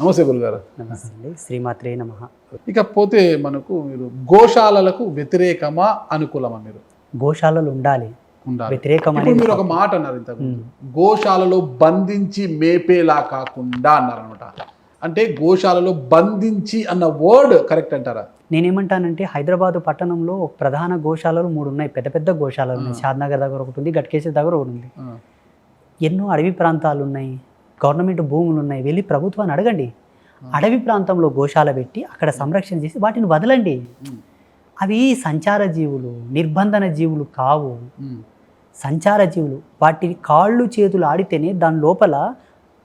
నమస్తే గురుగారు. నమస్తే శ్రీమాత్రే నమ. ఇకపోతే మనకు మీరు గోశాలలకు వ్యతిరేకమా అనుకూలమా మీరు? గోశాలలు ఉండాలి. వ్యతిరేకం ఇప్పుడు మీరు ఒక మాట అన్నారు ఇంతకు గోశాలలో బంధించి మేపేలా కాకుండా అన్నారు అనమాట అంటే గోశాలలో బంధించి అన్న వర్డ్ కరెక్ట్ అంటారా? నేనేమంటానంటే హైదరాబాద్ పట్టణంలో ఒక ప్రధాన గోశాలలు మూడు ఉన్నాయి. పెద్ద పెద్ద గోశాలలు ఉన్నాయి. షాద్నగర్ దగ్గర ఒకటి ఉంది గట్కేశ్వర దగ్గర ఒకటి ఉంది. ఎన్నో అడవి ప్రాంతాలు ఉన్నాయి. గవర్నమెంట్ భూములు ఉన్నాయి వెళ్ళి ప్రభుత్వాన్ని అడగండి. అడవి ప్రాంతంలో గోశాల పెట్టి అక్కడ సంరక్షణ చేసి వాటిని వదలండి. అవి సంచార జీవులు నిర్బంధన జీవులు కావు. సంచార జీవులు వాటి కాళ్ళు చేతులు ఆడితేనే దాని లోపల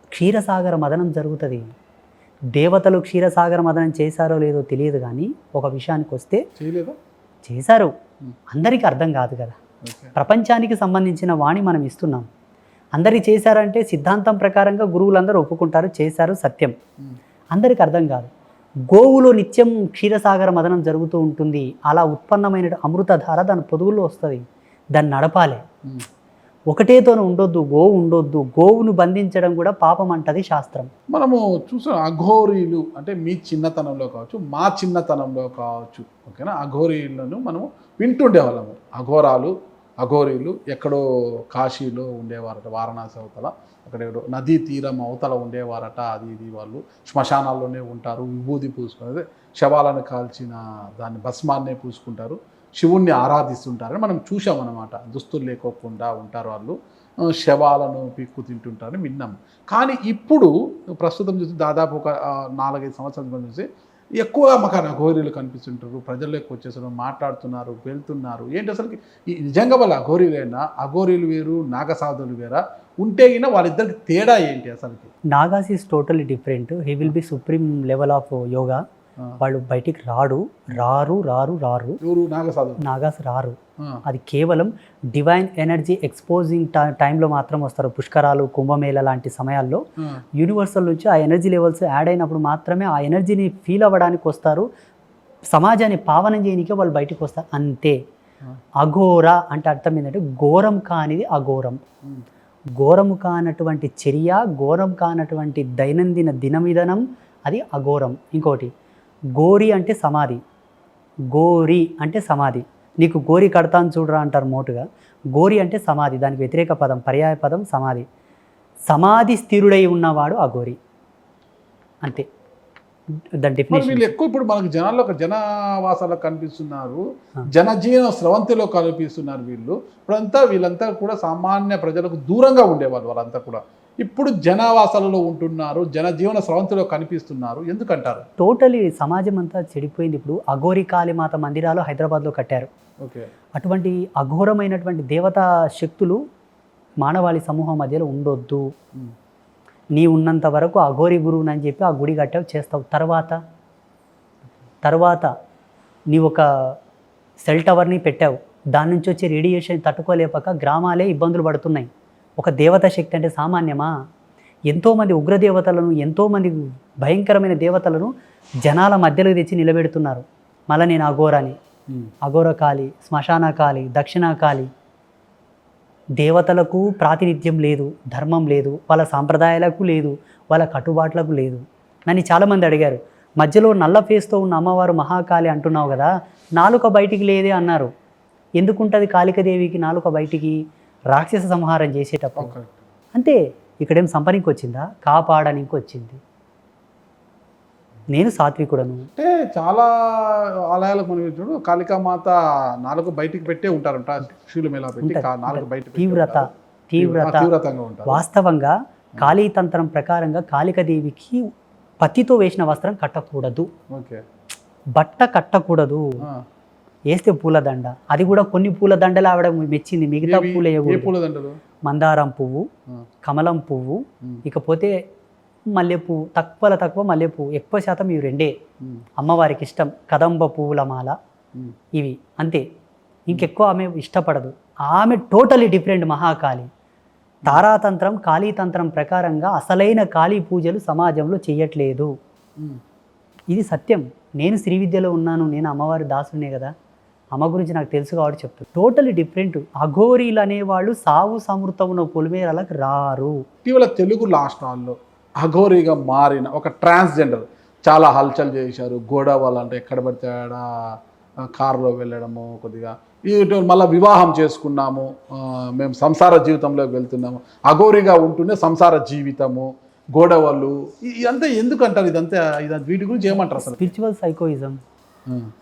క్షీరసాగర మదనం జరుగుతుంది. దేవతలు క్షీరసాగర మదనం చేశారో లేదో తెలియదు కానీ ఒక విషయానికి వస్తే చేశారు. అందరికీ అర్థం కాదు కదా. ప్రపంచానికి సంబంధించిన వాణి మనం ఇస్తున్నాం. అందరి చేశారంటే సిద్ధాంతం ప్రకారంగా గురువులందరూ ఒప్పుకుంటారు చేశారు సత్యం. అందరికి అర్థం కాదు. గోవులో నిత్యం క్షీరసాగర మదనం జరుగుతూ ఉంటుంది. అలా ఉత్పన్నమైన అమృతధార దాని పొదుగుల్లో వస్తుంది. దాన్ని నడపాలి. ఒకటేతోనే ఉండొద్దు గోవు ఉండొద్దు. గోవును బంధించడం కూడా పాపం అంటది శాస్త్రం. మనము చూసిన అఘోరీలు అంటే మీ చిన్నతనంలో కావచ్చు మా చిన్నతనంలో కావచ్చు ఓకేనా? అఘోరీలను మనము వింటుండేవాళ్ళము. అఘోరాలు అఘోరీలు ఎక్కడో కాశీలో ఉండేవారట వారణాసి అవతల. అక్కడ నదీ తీరం అవతల ఉండేవారట అది ఇది వాళ్ళు. శ్మశానాల్లోనే ఉంటారు విభూది పూసుకునేది. శవాలను కాల్చిన దాన్ని భస్మాన్నే పూసుకుంటారు. శివుణ్ణి ఆరాధిస్తుంటారని మనం చూసామన్నమాట దుస్తులు లేకోకుండా ఉంటారు వాళ్ళు. శవాలను పిక్కు తింటుంటారని విన్నాం. కానీ ఇప్పుడు ప్రస్తుతం చూసి దాదాపు ఒక నాలుగైదు సంవత్సరాల చూసి ఎక్కువగా మాకు అఘోరీలు కనిపిస్తుంటారు. ప్రజల్లోకి వచ్చేసారు మాట్లాడుతున్నారు వెళ్తున్నారు. ఏంటి అసలు ఈ నిజంగా వాళ్ళ అఘోరీలైనా? అఘోరీలు వేరు నాగసాధులు వేరా? ఉంటే అయినా వాళ్ళిద్దరికి తేడా ఏంటి అసలుకి? Nagas is totally different. He will be supreme level of yoga. వాళ్ళు బయటికి రాడు. రారు రారు రారు. ఎవరు? నాగసాధులు నాగాస్ రారు. అది కేవలం డివైన్ ఎనర్జీ ఎక్స్పోజింగ్ టైంలో మాత్రం వస్తారు. పుష్కరాలు కుంభమేళ లాంటి సమయాల్లో. యూనివర్సల్ నుంచి ఆ ఎనర్జీ లెవెల్స్ యాడ్ అయినప్పుడు మాత్రమే ఆ ఎనర్జీని ఫీల్ అవ్వడానికి వస్తారు. సమాజాన్ని పావనం చేయనికే వాళ్ళు బయటికి వస్తారు. అంతే. అఘోర అంటే అర్థం ఏంటంటే ఘోరం కానిది అఘోరం. ఘోరము కానటువంటి చర్య ఘోరం కానటువంటి దైనందిన దినవిధానం అది అఘోరం. ఇంకోటి గోరి అంటే సమాధి. గోరి అంటే సమాధి. నీకు గోరి కడతాను చూడరా అంటారు మోటుగా. గోరి అంటే సమాధి దానికి వ్యతిరేక పదం పర్యాయ పదం సమాధి. సమాధి స్థిరుడై ఉన్నవాడు అఘోరి అంతే. దాని డెఫినేషన్ వీళ్ళు ఎక్కువ ఇప్పుడు మనకు జనాల్లో ఒక జనవాసాల్లో కనిపిస్తున్నారు ఆ. జనజీవన స్రవంతిలో కనిపిస్తున్నారు వీళ్ళు. ఇప్పుడంతా వీళ్ళంతా కూడా సామాన్య ప్రజలకు దూరంగా ఉండేవాళ్ళు వాళ్ళంతా కూడా. ఇప్పుడు జనవాసాలలో ఉంటున్నారు జనజీవన స్రవంతిలో కనిపిస్తున్నారు. ఎందుకంటారు? టోటలీ సమాజం అంతా చెడిపోయింది. ఇప్పుడు అఘోరి కాళీమాత మందిరాలు హైదరాబాద్లో కట్టారు. అటువంటి అఘోరమైనటువంటి దేవతా శక్తులు మానవాళి సమూహం మధ్యలో ఉండొద్దు. నీ ఉన్నంత వరకు అఘోరి గురువుని అని చెప్పి ఆ గుడి కట్టావు చేస్తావు. తర్వాత తర్వాత నీ ఒక సెల్ టవర్ని పెట్టావు. దాని నుంచి వచ్చే రేడియేషన్ తట్టుకోలేపక గ్రామాలే ఇబ్బందులు పడుతున్నాయి. ఒక దేవతా శక్తి అంటే సామాన్యమా? ఎంతోమంది ఉగ్రదేవతలను ఎంతోమంది భయంకరమైన దేవతలను జనాల మధ్యలో తెచ్చి నిలబెడుతున్నారు. మళ్ళీ నేను అఘోరాని. ఉమ్, అఘోర కాళి శ్మశాన కాళి దక్షిణ కాళి దేవతలకు ప్రాతినిధ్యం లేదు ధర్మం లేదు వాళ్ళ సాంప్రదాయాలకు లేదు వాళ్ళ కట్టుబాట్లకు లేదు. నన్ను చాలామంది అడిగారు మధ్యలో నల్ల ఫేస్తో ఉన్న అమ్మవారు మహాకాళి అంటున్నావు కదా నాలుక బయటికి లేదే అన్నారు. ఎందుకుంటుంది కాళికదేవికి నాలుక బయటికి? రాక్షస సంహారం చేసేటప్పుడు. అంతే ఇక్కడేం సంపనికి వచ్చిందా కాపాడనికి వచ్చింది నేను సాత్వికుడను అంటే చాలా ఆలయాలకు మనం చూడు కాళికామాత నాలుగు బయటికి పెట్టే ఉంటారంట శివుల మేళ పెట్టి నాలుగు. బయట తీవ్రత. తీవ్రత తీవ్రతంగా ఉంటారు. వాస్తవంగా కాళీతంత్రం ప్రకారంగా కాళికదేవికి పత్తితో వేసిన వస్త్రం కట్టకూడదు. ఓకే. బట్ట కట్టకూడదు. వేస్తే పూలదండ అది కూడా కొన్ని పూలదండలు ఆవిడ మెచ్చింది మిగతా పూలు మందారం పువ్వు కమలం పువ్వు ఇకపోతే మల్లెపువ్వు తక్కువలో తక్కువ మల్లెపువ్వు ఎక్కువ శాతం ఇవి రెండే. అమ్మవారికి ఇష్టం కదంబ పువ్వుల మాల. ఇవి అంతే. ఇంకెక్కువ ఆమె ఇష్టపడదు. ఆమె టోటలీ డిఫరెంట్ మహాకాళి. తారాతంత్రం కాళీతంత్రం ప్రకారంగా అసలైన కాళీ పూజలు సమాజంలో చేయట్లేదు. ఇది సత్యం. నేను శ్రీ విద్యలో ఉన్నాను నేను అమ్మవారి దాసునే కదా. అమ్మ గురించి నాకు తెలుసు కాబట్టి చెప్తాను టోటలీ డిఫరెంట్. అఘోరీలు అనేవాళ్ళు సావు సమృతమున పొలిమేరలకు రారు. ఇటీవల తెలుగు రాష్ట్రాల్లో అఘోరీగా మారిన ఒక ట్రాన్స్జెండర్ చాలా హల్చల్ చేశారు. గొడవలు అంటే ఎక్కడ పడితే ఆడ కారులో వెళ్ళడము కొద్దిగా. ఇటు మళ్ళీ వివాహం చేసుకున్నాము. మేము సంసార జీవితంలోకి వెళ్తున్నాము. అఘోరిగా ఉంటూనే సంసార జీవితము గొడవలు ఇ- ఇదంతా ఎందుకు అంటారు ఇదంతా? ఇదంతా వీటి గురించి ఏమంటారు అసలు? Spiritual psychoism.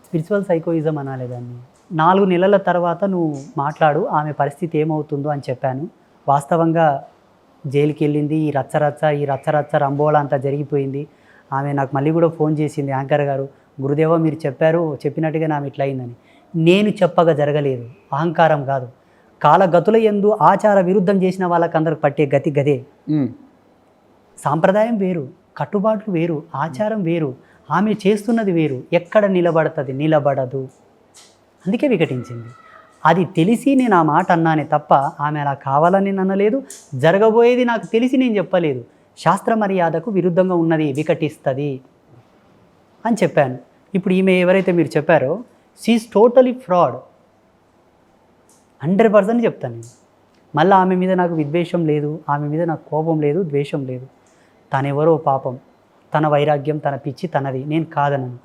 స్పిరిచువల్ సైకోయిజం అనాలి దాన్ని. నాలుగు నెలల తర్వాత నువ్వు మాట్లాడు ఆమె పరిస్థితి ఏమవుతుందో అని చెప్పాను. వాస్తవంగా జైలుకి వెళ్ళింది ఈ రచ్చరచ్చ ఈ రచ్చరచ్చ రంబోళ అంతా జరిగిపోయింది. ఆమె నాకు మళ్ళీ కూడా ఫోన్ చేసింది యాంకర్ గారు గురుదేవ మీరు చెప్పారు చెప్పినట్టుగా ఆమె ఇట్లా అయిందని. నేను చెప్పగా జరగలేదు అహంకారం కాదు. కాలగతుల ఎందు ఆచార విరుద్ధం చేసిన వాళ్ళకందరికి పట్టే గతి గదే. సాంప్రదాయం వేరు కట్టుబాట్లు వేరు ఆచారం వేరు ఆమె చేస్తున్నది వేరు. ఎక్కడ నిలబడుతుంది నిలబడదు. అందుకే వికటించింది. అది తెలిసి నేను ఆ మాట అన్నానే తప్ప ఆమె అలా కావాలని అనలేదు జరగబోయేది నాకు తెలిసి నేను చెప్పలేదు. శాస్త్ర మర్యాదకు విరుద్ధంగా ఉన్నది వికటిస్తుంది అని చెప్పాను. ఇప్పుడు ఈమె ఎవరైతే మీరు చెప్పారో she is totally fraud hundred percent చెప్తాను నేను. మళ్ళీ ఆమె మీద నాకు విద్వేషం లేదు ఆమె మీద నాకు కోపం లేదు ద్వేషం లేదు. తనెవరో పాపం. తన వైరాగ్యం తన పిచ్చి తనది. నేను కాదనను.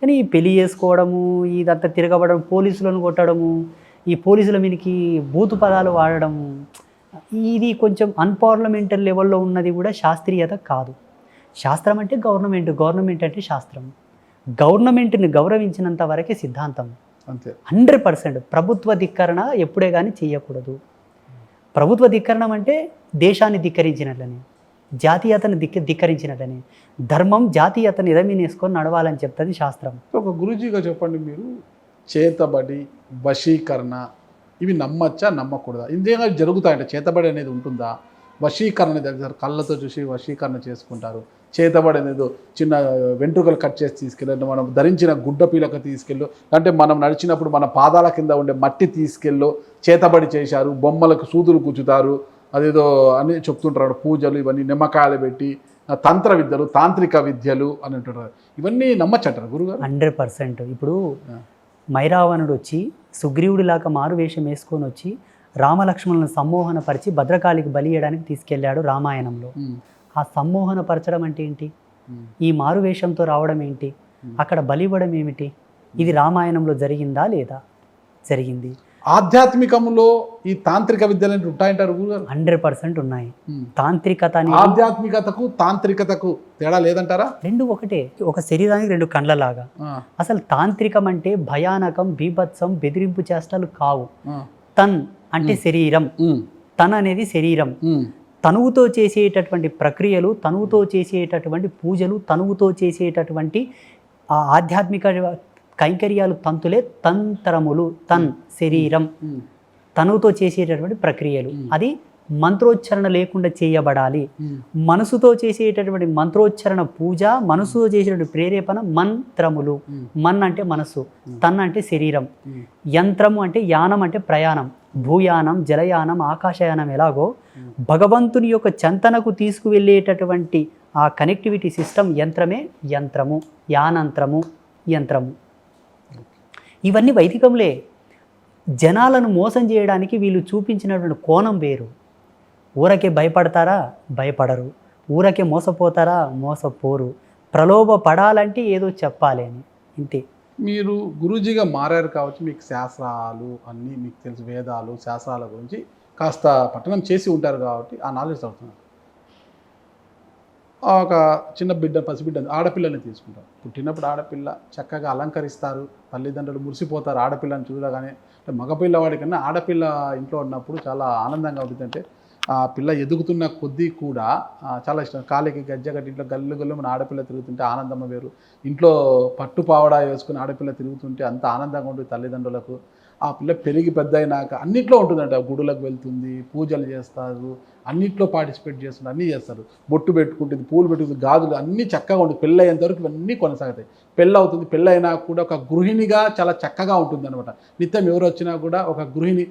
కానీ ఈ పెళ్ళి చేసుకోవడము ఇదంతా తిరగబడడం పోలీసులను కొట్టడము ఈ పోలీసుల మీదకి బూతు పదాలు వాడడము ఇది కొంచెం అన్పార్లమెంటల్ లెవెల్లో ఉన్నది కూడా శాస్త్రీయత కాదు. శాస్త్రం అంటే గవర్నమెంట్ గవర్నమెంట్ అంటే శాస్త్రం. గవర్నమెంట్ని గౌరవించినంత వరకే సిద్ధాంతం. అంతే. హండ్రెడ్ పర్సెంట్ ప్రభుత్వ ధిక్కరణ ఎప్పుడే కానీ చేయకూడదు. ప్రభుత్వ ధిక్కరణం అంటే దేశాన్ని ధిక్కరించినట్లని జాతీయతను ధిక్క ధిక్కరించినట్లని ధర్మం జాతీయతను ఎదమీనేసుకొని నడవాలని చెప్తుంది శాస్త్రం. ఒక గురూజీగా చెప్పండి మీరు. చేతబడి వశీకరణ ఇవి నమ్మచ్చా నమ్మకూడదా? ఇందేగా జరుగుతాయంట చేతబడి అనేది ఉంటుందా? వశీకరణ దగ్గర కళ్ళతో చూసి వశీకరణ చేసుకుంటారు. చేతబడి అనేది చిన్న వెంట్రుకలు కట్ చేసి తీసుకెళ్ళి మనం ధరించిన గుడ్డ పీలకు తీసుకెళ్ళు అంటే మనం నడిచినప్పుడు మన పాదాల కింద ఉండే మట్టి తీసుకెళ్ళు చేతబడి చేశారు బొమ్మలకు సూదులు కూర్చుతారు అదేదో అని చెప్తుంటారు. పూజలు ఇవన్నీ నిమ్మకాయలు పెట్టి తంత్ర విద్యలు తాంత్రిక విద్యలు అని అంటుంటారు. ఇవన్నీ నమ్మచ్చంటారు గురుగారు? Hundred percent. ఇప్పుడు. మైరావణుడు వచ్చి సుగ్రీవుడిలాగా మారు వేషం వేసుకొని వచ్చి రామలక్ష్మణులను సమ్మోహనపరిచి భద్రకాళికి బలి ఇయ్యడానికి తీసుకెళ్ళాడు రామాయణంలో. ఆ సమ్మోహనపరచడం అంటే ఏంటి. ఈ మారు వేషంతో రావడం ఏంటి? అక్కడ బలి ఇవ్వడం ఏమిటి? ఇది రామాయణంలో జరిగిందా లేదా? జరిగింది. ఆధ్యాత్మికంలో ఈ తాంత్రిక విద్యలు ఉంటాయంటారు హండ్రెడ్ పర్సెంట్ ఉన్నాయి. తాంత్రికత ఆధ్యాత్మికతకు తాంత్రికతకు తేడా లేదంటారా? రెండు ఒకటే ఒక శరీరానికి రెండు కండ్లలాగా అసలు తాంత్రికం అంటే భయానకం బీభత్సం బెదిరింపు చేష్టలు కావు. తన్ అంటే శరీరం. తన్ అనేది శరీరం. తనువుతో చేసేటటువంటి ప్రక్రియలు తనువుతో చేసేటటువంటి పూజలు తనువుతో చేసేటటువంటి ఆధ్యాత్మిక కైంకర్యాలు తంతులే తంత్రములు తన్ శరీరం. ఉమ్, తనువుతో చేసేటటువంటి ప్రక్రియలు. అది మంత్రోచ్చరణ లేకుండా చేయబడాలి. మనసుతో చేసేటటువంటి మంత్రోచ్చరణ పూజ మనసుతో చేసేటటువంటి ప్రేరేపణ మంత్రములు. మన్ అంటే మనస్సు తన్ అంటే శరీరం. యంత్రము అంటే యానం అంటే ప్రయాణం. భూయానం జలయానం ఆకాశయానం ఎలాగో. భగవంతుని యొక్క చెంతనకు తీసుకువెళ్ళేటటువంటి ఆ కనెక్టివిటీ సిస్టమ్ యంత్రమే యంత్రము యానంత్రము యంత్రము. ఇవన్నీ వైదికంలే. జనాలను మోసం చేయడానికి వీళ్ళు చూపించినటువంటి కోణం వేరు. ఊరకే భయపడతారా? భయపడరు. ఊరకే మోసపోతారా? మోసపోరు. ప్రలోభ పడాలంటే ఏదో చెప్పాలి అని. ఇంతే. మీరు గురూజీగా మారారు కావచ్చు మీకు శాస్త్రాలు అన్నీ మీకు తెలుసు వేదాలు శాస్త్రాల గురించి కాస్త పట్టణం చేసి ఉంటారు కాబట్టి ఆ నాలెడ్జ్ అవుతున్నారు. ఒక చిన్న బిడ్డ పసిబిడ్డ ఆడపిల్లని తీసుకుంటారు పుట్టినప్పుడు ఆడపిల్ల చక్కగా అలంకరిస్తారు తల్లిదండ్రులు మురిసిపోతారు ఆడపిల్లని చూడగానే. అంటే మగపిల్లవాడికన్నా ఆడపిల్ల ఇంట్లో ఉన్నప్పుడు చాలా ఆనందంగా ఉంటుంది. అంటే ఆ పిల్ల ఎదుగుతున్న కొద్దీ కూడా చాలా ఇష్టం. కాలికి గజ్జ కట్టి ఇంట్లో గల్లు గల్లు మన ఆడపిల్ల తిరుగుతుంటే ఆనందం వేరు. ఇంట్లో పట్టు పావడా వేసుకుని ఆడపిల్ల తిరుగుతుంటే అంత ఆనందంగా ఉంటుంది తల్లిదండ్రులకు. ఆ పిల్ల పెరిగి పెద్ద అయినాక అన్నింటిలో ఉంటుందంట. గుడులకు వెళ్తుంది పూజలు చేస్తారు అన్నిట్లో పార్టిసిపేట్ చేస్తుంది అన్నీ చేస్తారు. బొట్టు పెట్టుకుంటుంది పూలు పెట్టుకుంటుంది గాజులు అన్నీ చక్కగా ఉంటుంది పెళ్ళి అయ్యేంత వరకు ఇవన్నీ కొనసాగుతాయి. పెళ్ళి అవుతుంది పెళ్ళి అయినా కూడా ఒక గృహిణిగా చాలా చక్కగా ఉంటుంది అనమాట నిత్యం ఎవరు వచ్చినా కూడా ఒక గృహిణి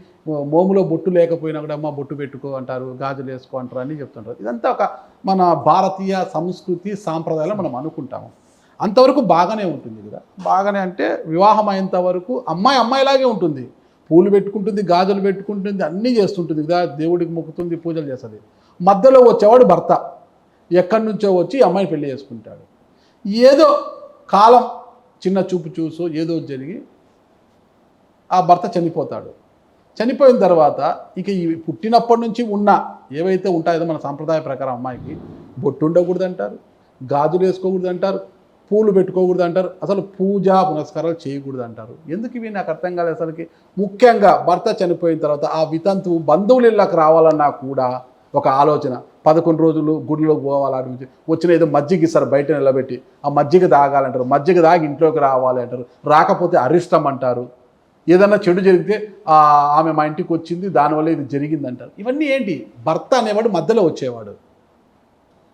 మోములో బొట్టు లేకపోయినా కూడా అమ్మ బొట్టు పెట్టుకో అంటారు గాజులు వేసుకో అంటారు అని చెప్తుంటారు. ఇదంతా ఒక మన భారతీయ సంస్కృతి సాంప్రదాయాలు మనం అనుకుంటాము. అంతవరకు బాగానే ఉంటుంది కదా. బాగానే అంటే వివాహం అయ్యేంత వరకు అమ్మాయి అమ్మాయిలాగే ఉంటుంది. పూలు పెట్టుకుంటుంది గాజులు పెట్టుకుంటుంది అన్నీ చేస్తుంటుంది. కదా దేవుడికి మొక్కుతుంది పూజలు చేస్తుంది. మధ్యలో వచ్చేవాడు భర్త ఎక్కడి నుంచో వచ్చి అమ్మాయిని పెళ్ళి చేసుకుంటాడు. ఏదో కాలం చిన్న చూపు చూసు ఏదో జరిగి ఆ భర్త చనిపోతాడు. చనిపోయిన తర్వాత ఇక ఈ పుట్టినప్పటి నుంచి ఉన్న ఏవైతే ఉంటాయో మన సాంప్రదాయ ప్రకారం అమ్మాయికి బొట్టు ఉండకూడదు అంటారు గాజులు వేసుకోకూడదు అంటారు పూలు పెట్టుకోకూడదు అంటారు. అసలు పూజా పునస్కారాలు చేయకూడదు అంటారు. ఎందుకు ఇవి నాకు అర్థం కాలేదు అసలుకి? ముఖ్యంగా భర్త చనిపోయిన తర్వాత ఆ వితంతువు బంధువులు ఇళ్ళకి రావాలన్నా కూడా ఒక ఆలోచన. పదకొండు రోజులు గుడిలోకి పోవాలని నుంచి వచ్చిన ఏదో మజ్జిగ ఇస్తారు బయట నిలబెట్టి. ఆ మజ్జిగ తాగాలంటారు. మజ్జిగ తాగి ఇంట్లోకి రావాలి అంటారు. రాకపోతే అరిష్టం అంటారు. ఏదన్నా చెడు జరిగితే ఆమె మా ఇంటికి వచ్చింది దానివల్ల ఇది జరిగిందంటారు ఇవన్నీ ఏంటి? భర్త అనేవాడు మధ్యలో వచ్చేవాడు.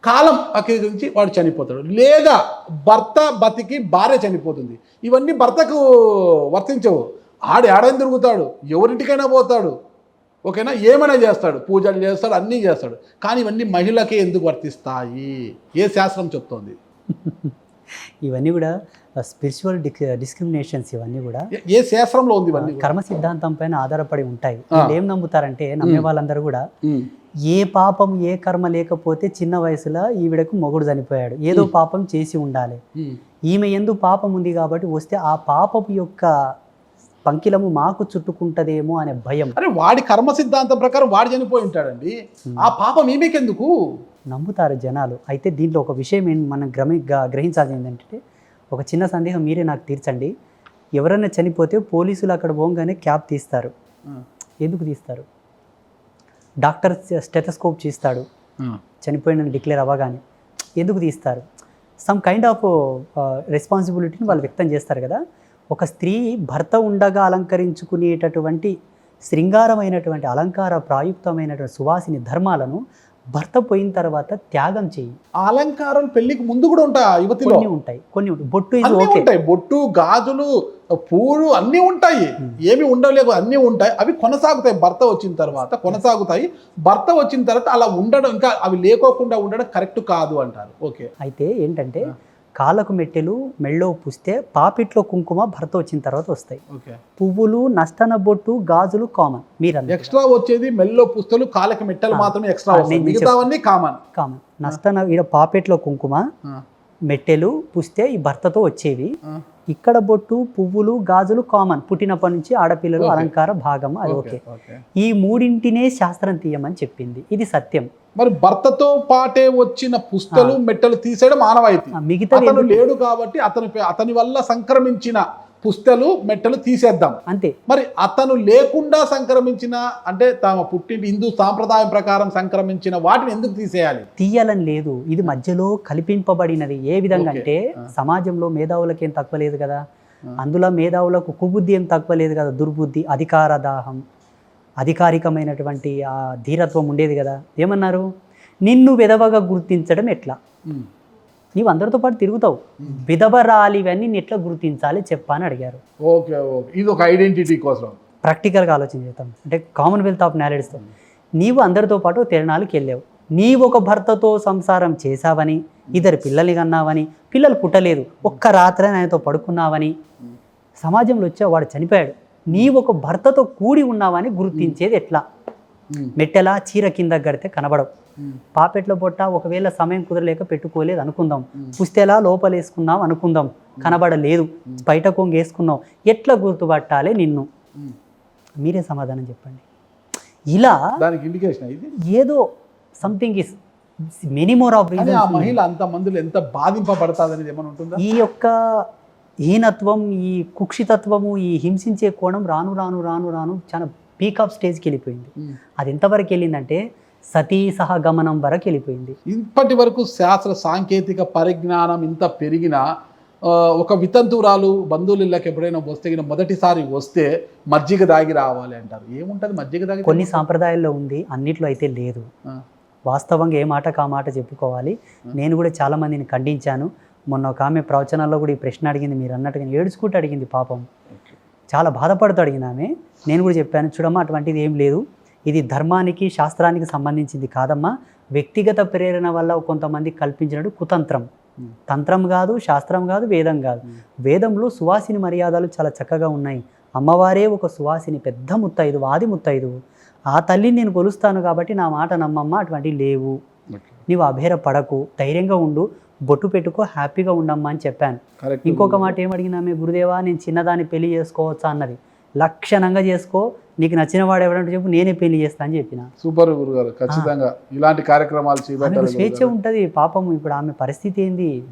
కాలం నుంచి వాడు చనిపోతాడు. లేదా భర్త బతికి భార్య చనిపోతుంది. ఇవన్నీ భర్తకు వర్తించవు. ఆడు ఏడాది తిరుగుతాడు ఎవరింటికైనా పోతాడు. ఓకేనా? ఏమైనా చేస్తాడు. పూజలు చేస్తాడు అన్నీ చేస్తాడు. కానీ ఇవన్నీ మహిళకే ఎందుకు వర్తిస్తాయి? ఏ శాస్త్రం చెప్తోంది? ఇవన్నీ కూడా స్పిరిచువల్ డిస్క్రిమినేషన్స్ ఇవన్నీ కూడా ఏ- శాస్త్రంలో ఉంది ఇవన్నీ? కర్మ సిద్ధాంతం పైన ఆధారపడి ఉంటాయి. ఏం నమ్ముతారంటే నమ్మే వాళ్ళందరూ కూడా ఏ పాపం ఏ కర్మ లేకపోతే చిన్న వయసులో ఈవిడకు మొగుడు చనిపోయాడు. ఏదో పాపం చేసి ఉండాలి. ఈమె ఎందు పాపం ఉంది కాబట్టి వస్తే ఆ పాపపు యొక్క పంకిలము మాకు చుట్టుకుంటదేమో అనే భయం. అరే వాడి కర్మ సిద్ధాంతం ప్రకారం వాడు చనిపోయి ఉంటాడండి. ఆ పాపం ఈమెకెందుకు? నమ్ముతారు జనాలు. అయితే దీంట్లో ఒక విషయం ఏంటి మనం గ్రమి గ్రహించాల్సింది ఏంటంటే ఒక చిన్న సందేహం మీరే నాకు తీర్చండి. ఎవరైనా చనిపోతే పోలీసులు అక్కడ పోగానే క్యాప్ తీస్తారు. ఎందుకు తీస్తారు? డాక్టర్ స్టెథస్కోప్ చేస్తాడు. చనిపోయిన డిక్లేర్ అవ్వగానే. ఎందుకు తీస్తారు? సమ్ కైండ్ ఆఫ్ రెస్పాన్సిబిలిటీని వాళ్ళు వ్యక్తం చేస్తారు కదా. ఒక స్త్రీ భర్త ఉండగా అలంకరించుకునేటటువంటి శృంగారమైనటువంటి అలంకార ప్రాయుక్తమైనటువంటి సువాసిని ధర్మాలను భర్త పోయిన తర్వాత త్యాగం చేయి ఆ అలంకారాలు పెళ్ళికి ముందు కూడా ఉంటాయి ఆ యువతిలో? కొన్ని ఉంటాయి కొన్ని ఉంటాయి. బొట్టు ఇది అన్నీ ఓకే ఉంటాయి. బొట్టు గాజులు పూలు అన్నీ ఉంటాయి. ఏమి ఉండలేవు అన్నీ ఉంటాయి. అవి కొనసాగుతాయి. భర్త వచ్చిన తర్వాత కొనసాగుతాయి. భర్త వచ్చిన తర్వాత అలా ఉండడం ఇంకా అవి లేకోకుండా ఉండడం కరెక్ట్ కాదు అంటారు. ఓకే. అయితే ఏంటంటే కాళ్ళకు మెట్టెలు మెళ్ళో పుస్తే పాపిట్లో కుంకుమ భర్త వచ్చిన తర్వాత వస్తాయి. పువ్వులు నష్టన బొట్టు గాజులు కామన్ మీరన్నట్టు ఎక్స్ట్రా వచ్చేది మెల్లో పుస్తలు కాళ్ళకి మెట్టలు. మాత్రమే ఎక్స్ట్రా వస్తాయి. మిగతావన్నీ కామన్ కామన్ నష్టన ఈడ పాపెట్లో కుంకుమ మెట్టెలు పుస్తే ఈ భర్తతో వచ్చేవి. ఇక్కడ బొట్టు పువ్వులు గాజులు కామన్ పుట్టినప్పటి నుంచి ఆడపిల్లలు. అలంకార భాగం అది ఓకే ఈ మూడింటినే శాస్త్రం తీయమని చెప్పింది. ఇది సత్యం. మరి భర్తతో పాటే వచ్చిన పుస్తలు మెట్టలు తీసేయడం అతను ఎందుకు? లేడు కాబట్టి అతని అతని వల్ల సంక్రమించిన పుస్తలు మెట్టలు తీసేద్దాం. అంతే. మరి అతను లేకుండా సంక్రమించిన అంటే తమ పుట్టింటి హిందూ సాంప్రదాయం ప్రకారం సంక్రమించిన వాటిని ఎందుకు తీసేయాలి? తీయాలని లేదు. ఇది మధ్యలో కల్పింపబడినది. ఏ విధంగా. అంటే. సమాజంలో మేధావులకు ఏం తక్కువ లేదు కదా. అందులో మేధావులకు కుబుద్ధి ఏం తక్కువ లేదు కదా. దుర్బుద్ధి అధికార దాహం అధికారికమైనటువంటి ఆ ధీరత్వం ఉండేది కదా. ఏమన్నారు? నిన్ను విధవగా గుర్తించడం ఎట్లా. నీవు అందరితో పాటు తిరుగుతావు. విధవరాలివన్నీ నేను ఎట్లా గుర్తించాలి చెప్పా అని అడిగారు. Okay okay. ఇది ఒక ఐడెంటిటీ కోసం. ప్రాక్టికల్గా ఆలోచన చేద్దాం. అంటే కామన్వెల్త్ ఆఫ్ నాలెడ్జ్తో నీవు అందరితో పాటు తిరణాలకు వెళ్ళావు. నీవు ఒక భర్తతో సంసారం చేశావని ఇద్దరు పిల్లల్ని కన్నావని పిల్లలు పుట్టలేదు ఒక్క రాత్రి ఆయనతో పడుకున్నావని సమాజంలో వచ్చా వాడు చనిపోయాడు. నీవు ఒక భర్తతో కూడి ఉన్నావని గుర్తించేది ఎట్లా. మెట్టెలా చీర కింద గడితే కనబడవు. పాపెట్ల పొట్ట ఒకవేళ సమయం కుదరలేక పెట్టుకోలేదు అనుకుందాం. పుస్తెలా లోపలేసుకుందాం అనుకుందాం. కనబడలేదు. బయట కొంగు వేసుకున్నాం ఎట్లా గుర్తుపట్టాలి నిన్ను. మీరే సమాధానం చెప్పండి. ఇలా దానికి ఇండికేషన్ ఏదో something is many more of ah మహిళ అంత మందిలో ఎంత బాధింపబడతాది అనేది ఏమైనా ఉంటుందా? ఈ యొక్క హీనత్వం ఈ కుక్షితత్వము ఈ హింసించే కోణం రాను రాను రాను రాను చాలా పీక్ ఆఫ్ స్టేజ్కి వెళ్ళిపోయింది. అది ఎంతవరకు వెళ్ళిందంటే సతీ సహగమనం వరకు వెళ్ళిపోయింది. ఇప్పటి వరకు శాస్త్ర సాంకేతిక పరిజ్ఞానం ఇంత పెరిగినా ఒక వితంతురాలు బంధువులు ఇళ్ళకి ఎప్పుడైనా వస్తే మొదటిసారి వస్తే మజ్జిగ దాగి రావాలి అంటారు. ఏముంటుంది మజ్జిగ దాగి కొన్ని సాంప్రదాయాల్లో ఉంది అన్నిట్లో అయితే లేదు. వాస్తవంగా ఏ మాటకు ఆ మాట చెప్పుకోవాలి. నేను కూడా చాలా మందిని ఖండించాను. మొన్న ఒక ఆమె ప్రవచనాల్లో కూడా ఈ ప్రశ్న అడిగింది మీరు అన్నట్టుగా ఏడుచుకుంటూ అడిగింది పాపం. చాలా బాధపడుతూ అడిగింది ఆమె. నేను కూడా చెప్పాను చూడమ్మా అటువంటిది ఏం లేదు. ఇది ధర్మానికి శాస్త్రానికి సంబంధించింది కాదమ్మా. వ్యక్తిగత ప్రేరణ వల్ల కొంతమంది కల్పించినట్టు కుతంత్రం. తంత్రం కాదు శాస్త్రం కాదు వేదం కాదు. వేదంలో సువాసిని మర్యాదలు చాలా చక్కగా ఉన్నాయి. అమ్మవారే ఒక సువాసిని పెద్ద ముత్తైదు ఆది ముత్తైదు. ఆ తల్లిని నేను కొలుస్తాను కాబట్టి నా మాట నమ్మమ్మ అటువంటివి లేవు. నీవు అభేర పడకు ధైర్యంగా ఉండు బొట్టు పెట్టుకో హ్యాపీగా ఉండమ్మా అని చెప్పాను. ఇంకొక మాట ఏమడిగినా మీ గురుదేవా నేను చిన్నదాన్ని పెళ్ళి చేసుకోవచ్చా అన్నది. లక్షణంగా చేసుకో నీకు నచ్చిన వాడు ఎవడంటే చెప్పు నేనే పెళ్ళి చేస్తా అని చెప్పిన. సూపర్ గురుగారు ఖచ్చితంగా. ఇలాంటి కార్యక్రమాలు ఆమెకు చేపట్టాలి స్వేచ్ఛ ఉంటుంది పాపం ఇప్పుడు ఆమె పరిస్థితి ఏంది?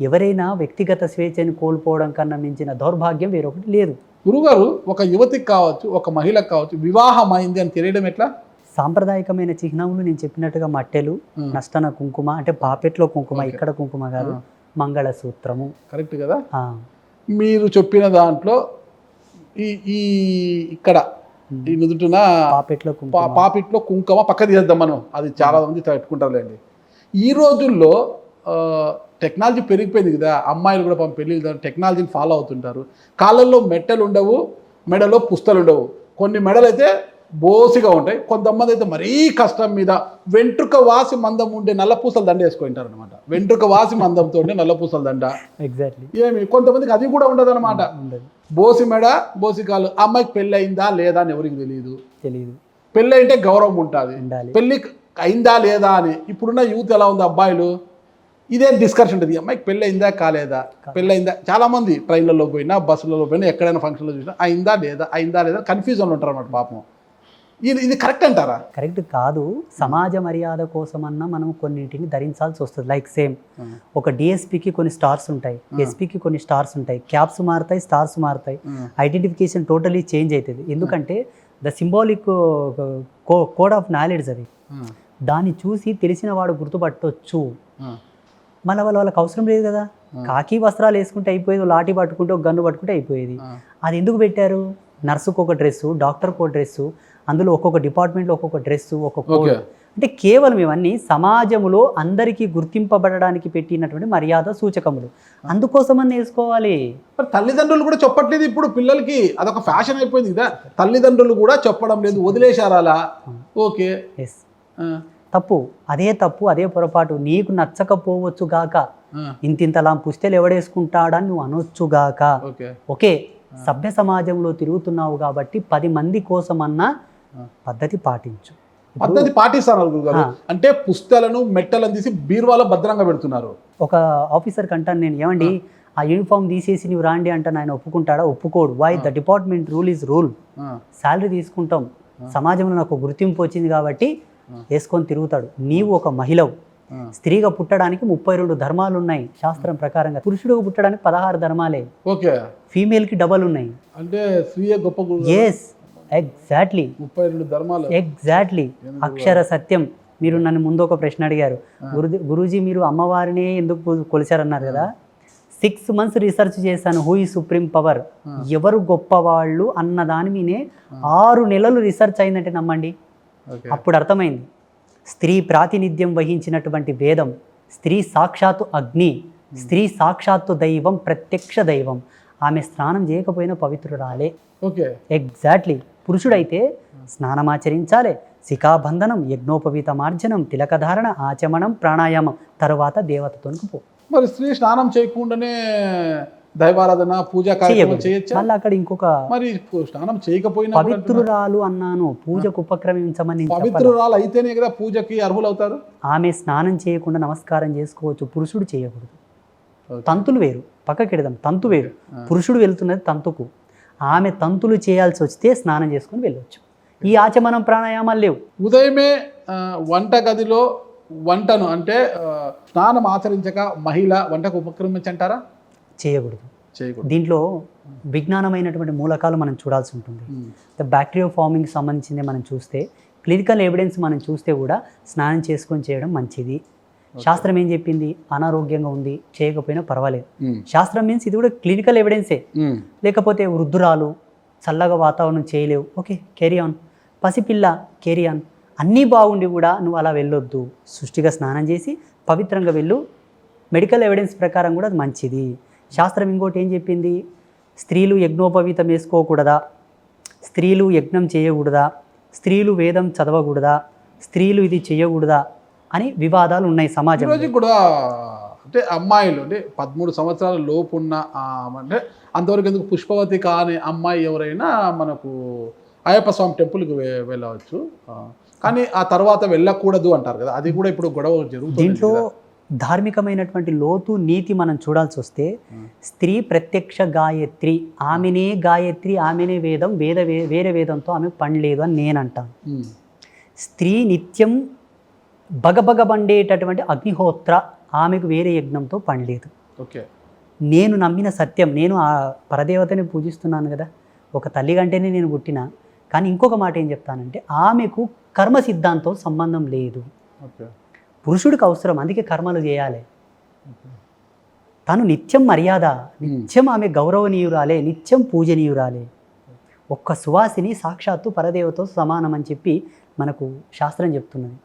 ఎవరైనా వ్యక్తిగత స్వేచ్ఛని కోల్పోవడం కన్నా మించిన దౌర్భాగ్యం వేరొకటి లేదు. గురుగారు ఒక యువతికి కావచ్చు ఒక మహిళకు కావచ్చు వివాహం అయింది అని తెలియడం ఎట్లా? సాంప్రదాయకమైన చిహ్నములు నేను చెప్పినట్టుగా మట్టెలు. నష్టన కుంకుమ అంటే పాపెట్లో కుంకుమ. ఇక్కడ కుంకుమ కాదు. మంగళసూత్రము. కరెక్ట్ కదా? మీరు చెప్పిన దాంట్లో ఈ ఈ ఇక్కడ. ఈ నుదుటిన పాపెట్లో పాపిట్లో కుంకుమ పక్క తీసేద్దాం మనం. అది చాలా మంది పెట్టుకుంటారులేండి ఈ రోజుల్లో టెక్నాలజీ పెరిగిపోయింది కదా. అమ్మాయిలు కూడా పాపం పెళ్ళి టెక్నాలజీని ఫాలో అవుతుంటారు. కాళ్ళల్లో మెట్టలు ఉండవు మెడలో పుస్తలు ఉండవు. కొన్ని మెడలు అయితే బోసిగా ఉంటాయి. కొంతమంది అయితే మరీ కష్టం మీద వెంట్రుక వాసి మందం ఉండే నల్ల పూసల దండ వేసుకుంటారు అనమాట వెంట్రుక వాసి మందంతో ఉండే నల్ల పూసల దండ. ఎగ్జాక్ట్లీ ఏమి? కొంతమందికి అది కూడా ఉండదు. అనమాట బోసి మెడ బోసి కాలు. ఆ అమ్మాయికి పెళ్ళి అయిందా లేదా అని ఎవరికి తెలియదు తెలియదు పెళ్ళి అంటే గౌరవం ఉంటుంది. ఉండాలి. పెళ్ళి అయిందా లేదా అని. ఇప్పుడున్న యూత్ ఎలా ఉంది అబ్బాయిలు? ఇదే డిస్కషన్ ఉంటుంది. ఈ అమ్మాయికి పెళ్ళి అయిందా కాలేదా. పెళ్ళి అయిందా చాలా మంది ట్రైన్లలో పోయినా బస్సులలో పోయినా ఎక్కడైనా ఫంక్షన్లో చూసినా అయిందా లేదా? అయిందా లేదా? కన్ఫ్యూజన్లో ఉంటారు అన్నమాట పాపం. ఇది ఇది కరెక్ట్ అంటారా? కరెక్ట్ కాదు. సమాజ మర్యాద కోసమన్నా మనం కొన్నింటిని ధరించాల్సి వస్తుంది. లైక్ సేమ్ ఒక డిఎస్పికి కొన్ని స్టార్స్ ఉంటాయి. ఎస్పీకి కొన్ని స్టార్స్ ఉంటాయి. క్యాప్స్ మారుతాయి స్టార్స్ మారుతాయి. ఐడెంటిఫికేషన్ టోటలీ చేంజ్ అవుతుంది ఎందుకంటే the symbolic code of knowledge అది. దాన్ని చూసి తెలిసిన వాడు గుర్తుపట్టొచ్చు. మళ్ళీ వాళ్ళ వాళ్ళకి అవసరం లేదు కదా. కాకి వస్త్రాలు వేసుకుంటే అయిపోయేది లాఠీ పట్టుకుంటే ఒక గన్ను పట్టుకుంటే అయిపోయేది. అది ఎందుకు పెట్టారు? నర్సుకు ఒక డ్రెస్సు డాక్టర్కి ఒక డ్రెస్సు అందులో ఒక్కొక్క డిపార్ట్మెంట్లో ఒక్కొక్క డ్రెస్సు ఒక్కొక్క అంటే కేవలం ఇవన్నీ సమాజంలో అందరికీ గుర్తింపబడడానికి పెట్టినటువంటి మర్యాద సూచకములు. అందుకోసమని వేసుకోవాలి మరి తల్లిదండ్రులు కూడా చెప్పట్లేదు ఇప్పుడు పిల్లలకి. అదొక ఫ్యాషన్ అయిపోయింది కదా. తల్లిదండ్రులు కూడా చెప్పడం లేదు వదిలేశారు అలా. ఓకే. ఎస్ తప్పు. అదే తప్పు అదే పొరపాటు. నీకు నచ్చకపోవచ్చు గాక. ఇంతింతలా పుస్తెలు ఎవడేసుకుంటాడని నువ్వు అనొచ్చుగాక ఓకే. ఓకే. సభ్య సమాజంలో తిరుగుతున్నావు కాబట్టి పది మంది కోసమన్నా పద్ధతి పాటించు. పద్ధతి ఆ. అంటే పుస్తలను మెట్టలను తీసి బీరువాలో భద్రంగా పెడుతున్నారు. ఒక ఆఫీసర్కి అంటాను నేను ఏమండి ఆ. యూనిఫామ్ తీసేసి నువ్వు రాండి అంటే ఆయన ఒప్పుకుంటాడా? ఒప్పుకోడు. Why the department rule is rule salary తీసుకుంటాం. సమాజంలో నాకు గుర్తింపు వచ్చింది కాబట్టి వేసుకొని తిరుగుతాడు. నీవు ఒక మహిళవు. స్త్రీగా పుట్టడానికి ముప్పై రెండు ధర్మాలు ఉన్నాయి శాస్త్రం ప్రకారంగా. పురుషుడుగా పుట్టడానికి పదహారు ధర్మాలే. ఓకే. ఫీమేల్కి డబల్ ఉన్నాయి. అంటే స్వీయ గొప్ప ఎస్ ఎగ్జాక్ట్లీ ముప్పై రెండు ధర్మాలు. ఎగ్జాక్ట్లీ అక్షర సత్యం. మీరు నన్ను ముందు ఒక ప్రశ్న అడిగారు. గురు గురూజీ మీరు అమ్మవారినే ఎందుకు కొలిచారన్నారు కదా? సిక్స్ మంత్స్ రీసెర్చ్ చేశాను. హూ ఈ సుప్రీం పవర్ ఎవరు గొప్పవాళ్ళు అన్న దాని మీనే ఆరు నెలలు రీసెర్చ్ అయిందంటే నమ్మండి. అప్పుడు అర్థమైంది. స్త్రీ ప్రాతినిధ్యం వహించినటువంటి వేదం స్త్రీ సాక్షాత్తు అగ్ని స్త్రీ సాక్షాత్తు దైవం ప్రత్యక్ష దైవం. ఆమె స్నానం చేయకపోయినా పవిత్రురాలే. ఓకే. ఎగ్జాక్ట్లీ పురుషుడైతే స్నానమాచరించాలి. శిఖాబంధనం యజ్ఞోపవీత మార్జనం తిలకధారణ ఆచమనం ప్రాణాయామం తర్వాత దేవతతోనికి పో. మరి స్త్రీ స్నానం చేయకుండానే దైవారాధన పూజా కార్యక్రమం చేయకూడదు చేయొచ్చా? మళ్ళీ అక్కడ ఇంకొక మరి స్నానం చేయకపోయినా. పవిత్రురాలు అన్నాను పూజకు ఉపక్రమించమని? పవిత్రురాలు అయితేనే కదా పూజకి అర్హులు అవుతారు ఆమె స్నానం చేయకుండా నమస్కారం చేసుకోవచ్చు పురుషుడు చేయకూడదు. తంతులు వేరు పక్కకి ఎడదాం తంతు వేరు. పురుషుడు వెళ్తున్నది తంతుకు. ఆమె తంతులు చేయాల్సి వస్తే స్నానం చేసుకొని వెళ్ళవచ్చు ఈ ఆచమనం ప్రాణాయామాలు లేవు. ఉదయమే వంట గదిలో వంటను అంటే స్నానం ఆచరించక మహిళ వంటకు ఉపక్రమించంటారా? చేయకూడదు. చేయకూడదు. దీంట్లో విజ్ఞానమైనటువంటి మూలకాలు మనం చూడాల్సి ఉంటుంది. ద బ్యాక్టీరియా ఫార్మింగ్ సంబంధించింది మనం చూస్తే క్లినికల్ ఎవిడెన్స్ మనం చూస్తే కూడా స్నానం చేసుకొని చేయడం మంచిది. శాస్త్రం ఏం చెప్పింది? అనారోగ్యంగా ఉంది చేయకపోయినా పర్వాలేదు. ఉమ్. శాస్త్రం మీన్స్ ఇది కూడా క్లినికల్ ఎవిడెన్సే ఉమ్. లేకపోతే వృద్ధురాలు చల్లగా వాతావరణం చేయలేవు. ఓకే కెరీ ఆన్ పసిపిల్ల కెరీ ఆన్ అన్నీ బాగుండి కూడా నువ్వు అలా వెళ్ళొద్దు. సృష్టిగా స్నానం చేసి పవిత్రంగా వెళ్ళు. మెడికల్ ఎవిడెన్స్ ప్రకారం కూడా అది మంచిది. శాస్త్రం ఇంకోటి ఏం చెప్పింది? స్త్రీలు యజ్ఞోపవీతం వేసుకోకూడదా? స్త్రీలు యజ్ఞం చేయకూడదా? స్త్రీలు వేదం చదవకూడదా? స్త్రీలు ఇది చేయకూడదా? అని వివాదాలు ఉన్నాయి ఈ సమాజంలో. రోజు కూడా అంటే అమ్మాయిలు అంటే పదమూడు సంవత్సరాల లోపు ఉన్న అంటే అంతవరకు ఎందుకు పుష్పవతి కాని అమ్మాయి ఎవరైనా మనకు అయ్యప్ప స్వామి టెంపుల్కి వెళ్ళవచ్చు. కానీ ఆ తర్వాత వెళ్ళకూడదు అంటారు కదా. అది కూడా ఇప్పుడు గొడవ జరుగుతుంది దీంట్లో ధార్మికమైనటువంటి లోతు నీతి మనం చూడాల్సి వస్తే స్త్రీ ప్రత్యక్ష గాయత్రి ఆమెనే గాయత్రి ఆమెనే వేదం వేద వే- వేరే వేదంతో ఆమె పనిలేదు అని నేను అంటాను. స్త్రీ నిత్యం బగబగబండేటటువంటి అగ్నిహోత్ర ఆమెకు వేరే యజ్ఞంతో పనిలేదు. ఓకే. నేను నమ్మిన సత్యం నేను ఆ పరదేవతని పూజిస్తున్నాను కదా ఒక తల్లి కంటేనే నేను పుట్టిన కానీ ఇంకొక మాట ఏం చెప్తానంటే ఆమెకు కర్మ సిద్ధాంతం సంబంధం లేదు. పురుషుడికి అవసరం అందుకే కర్మలు చేయాలి. తను నిత్యం మర్యాద నిత్యం ఆమె గౌరవనీయురాలే నిత్యం పూజనీయురాలే. ఒక్క సువాసిని సాక్షాత్తు పరదేవతో సమానం అని చెప్పి మనకు శాస్త్రం చెప్తున్నది.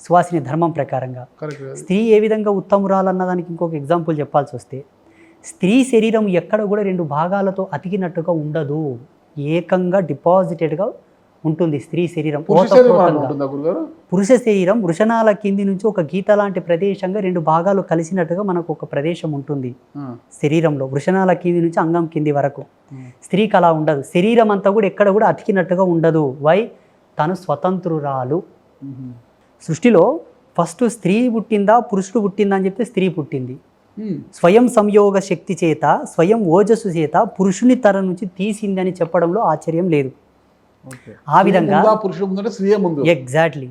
సువాసిని ధర్మం ప్రకారంగా. స్త్రీ ఏ విధంగా ఉత్తమురాలన్న దానికి ఇంకొక ఎగ్జాంపుల్ చెప్పాల్సి వస్తే స్త్రీ శరీరం ఎక్కడ కూడా రెండు భాగాలతో అతికినట్టుగా ఉండదు. ఏకంగా డిపాజిటెడ్గా ఉంటుంది స్త్రీ శరీరం. పురుష శరీరం వృషణాల కింది నుంచి ఒక గీత లాంటి ప్రదేశంగా రెండు భాగాలు కలిసినట్టుగా మనకు ఒక ప్రదేశం ఉంటుంది. శరీరంలో వృషణాల కింది నుంచి అంగం కింది వరకు. స్త్రీకి అలా ఉండదు. శరీరం అంతా కూడా ఎక్కడ కూడా అతికినట్టుగా ఉండదు. వై? తను స్వతంత్రురాలు. సృష్టిలో ఫస్ట్ స్త్రీ పుట్టిందా పురుషుడు పుట్టిందా అని చెప్తే స్త్రీ పుట్టింది. స్వయం సంయోగ శక్తి చేత స్వయం ఓజస్సు చేత పురుషుని తర నుంచి తీసిందని చెప్పడంలో ఆశ్చర్యం లేదు. ఆ విధంగా ఎగ్జాక్ట్లీ.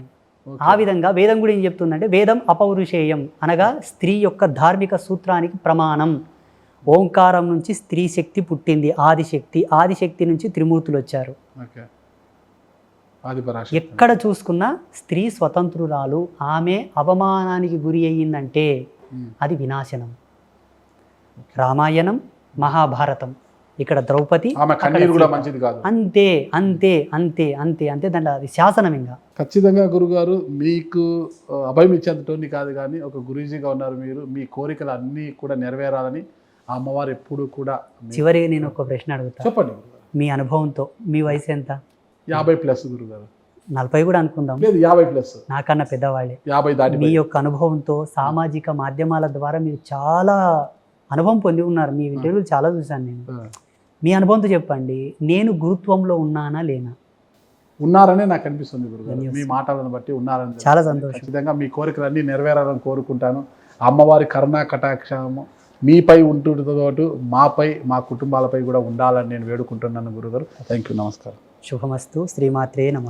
ఆ విధంగా వేదం కూడా ఏం చెప్తుందంటే వేదం అపౌరుషేయం అనగా స్త్రీ యొక్క ధార్మిక సూత్రానికి ప్రమాణం. ఓంకారం నుంచి స్త్రీ శక్తి పుట్టింది ఆదిశక్తి ఆదిశక్తి నుంచి త్రిమూర్తులు వచ్చారు. ఎక్కడ చూసుకున్నా స్త్రీ స్వతంత్రురాలు ఆమె అవమానానికి గురి అయ్యిందంటే అది వినాశనం. రామాయణం మహాభారతం. ఇక్కడ ద్రౌపది అంతే అంతే అంతే అంతే అంతే. దాంట్లో అది శాసనం ఇంకా. ఖచ్చితంగా గురుగారు మీకు అభయం ఇచ్చేంతటోని కాదు కానీ ఒక గురూజీగా ఉన్నారు మీరు. మీ కోరికలు అన్నీ కూడా నెరవేరాలని ఆ అమ్మవారు ఎప్పుడు కూడా చివరిగా నేను ఒక ప్రశ్న అడుగుతా. చెప్పండి. మీ అనుభవంతో మీ వయసు ఎంత? యాభై ప్లస్ గురుగారు నలభై కూడా అనుకుందాం. లేదు యాభై ప్లస్. నాకన్నా పెద్దవాళ్ళే. యాభై దాటి మీ యొక్క అనుభవంతో సామాజిక మాధ్యమాల ద్వారా మీరు చాలా అనుభవం పొంది ఉన్నారు. మీ ఇంటర్వ్యూలు చాలా చూశాను నేను. మీ అనుభవంతో చెప్పండి నేను గురుత్వంలో ఉన్నానా లేనా? ఉన్నారనే నాకు అనిపిస్తుంది గురుగారు. మీ మాటలను బట్టి ఉన్నారని చాలా సంతోషం. ఖచ్చితంగా మీ కోరికలు అన్నీ నెరవేరాలని కోరుకుంటాను. అమ్మవారి కరుణా కటాక్షము మీపై ఉంటుందో పాటు మాపై మా కుటుంబాలపై కూడా ఉండాలని నేను వేడుకుంటున్నాను గురుగారు థ్యాంక్ యూ నమస్కారం. శుభమస్తు. శ్రీమాత్రే నమ.